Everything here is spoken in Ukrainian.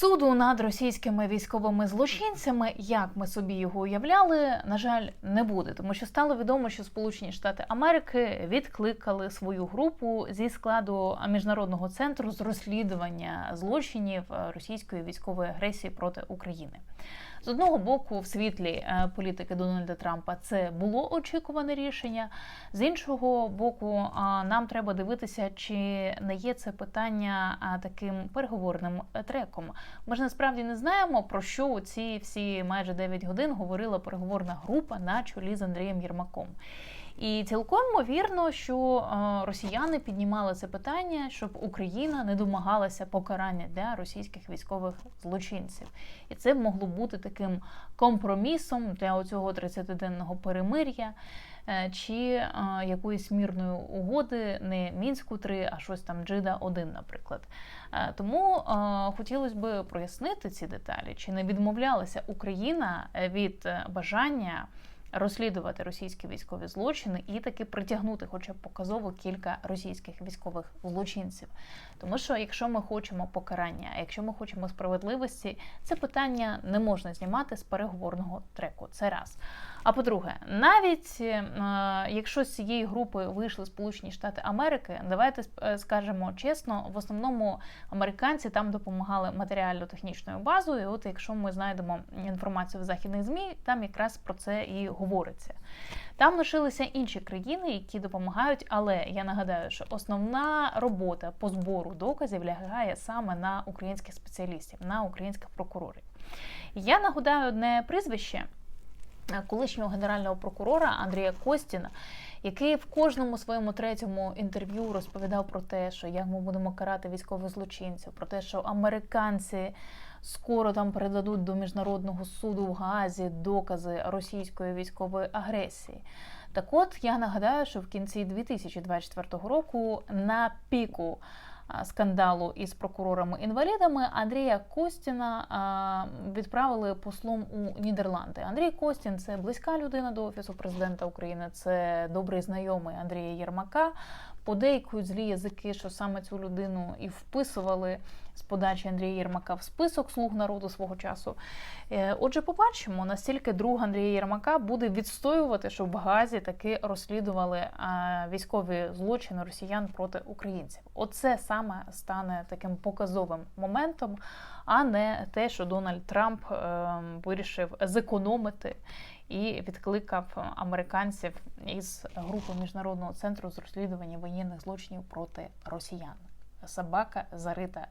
Суду над російськими військовими злочинцями, як ми собі його уявляли, на жаль, не буде, тому що стало відомо, що Сполучені Штати Америки відкликали свою групу зі складу міжнародного центру з розслідування злочинів російської військової агресії проти України. З одного боку, в світлі е, політики Дональда Трампа це було очікуване рішення. З іншого боку, нам треба дивитися, чи не є це питання таким переговорним е, треком. Ми ж насправді не знаємо про що у ці всі майже 9 годин говорила переговорна група на чолі з Андрієм Єрмаком. І цілком ймовірно, що е, росіяни піднімали це питання, щоб Україна не домагалася покарання для російських військових злочинців. І це могло бути таким компромісом для оцього 30-денного перемир'я е, чи е, якоїсь мірної угоди, не мінську 3 а щось там Джида 1 наприклад. Е, Тому е, хотілося б прояснити ці деталі, чи не відмовлялася Україна від бажання розслідувати російські військові злочини і таки притягнути, хоча б показово кілька російських військових злочинців. Тому що якщо ми хочемо покарання, якщо ми хочемо справедливості, це питання не можна знімати з переговорного треку. Це раз. А по-друге, навіть е, якщо з цієї групи вийшли Сполучені Штати Америки, давайте е, скажемо чесно, в основному американці там допомагали матеріально-технічною базою. От якщо ми знайдемо інформацію в західних змі, там якраз про це і говориться. Там лишилися інші країни, які допомагають, але я нагадаю, що основна робота по збору доказів лягає саме на українських спеціалістів, на українських прокурорів. Я нагадаю одне прізвище колишнього генерального прокурора Андрія Костіна, який в кожному своєму третьому інтерв'ю розповідав про те, що як ми будемо карати військових злочинців, про те, що американці скоро там передадуть до міжнародного суду в Гаазі докази російської військової агресії. Так от я нагадаю, що в кінці 2024 року на піку скандалу із прокурорами-інвалідами Андрія Костіна відправили послом у Нідерланди. Андрій Костін це близька людина до офісу президента України. Це добрий знайомий Андрія Єрмака. Подейкують злі язики, що саме цю людину і вписували з подачі Андрія Єрмака в список слуг народу свого часу. Е, Отже, побачимо, настільки друг Андрія Єрмака буде відстоювати, щоб в Газі таки розслідували е, військові злочини росіян проти українців. Оце саме стане таким показовим моментом, а не те, що Дональд Трамп е, вирішив зекономити і відкликав американців із групи міжнародного центру з розслідування воєнних злочинів проти росіян. Собака зарита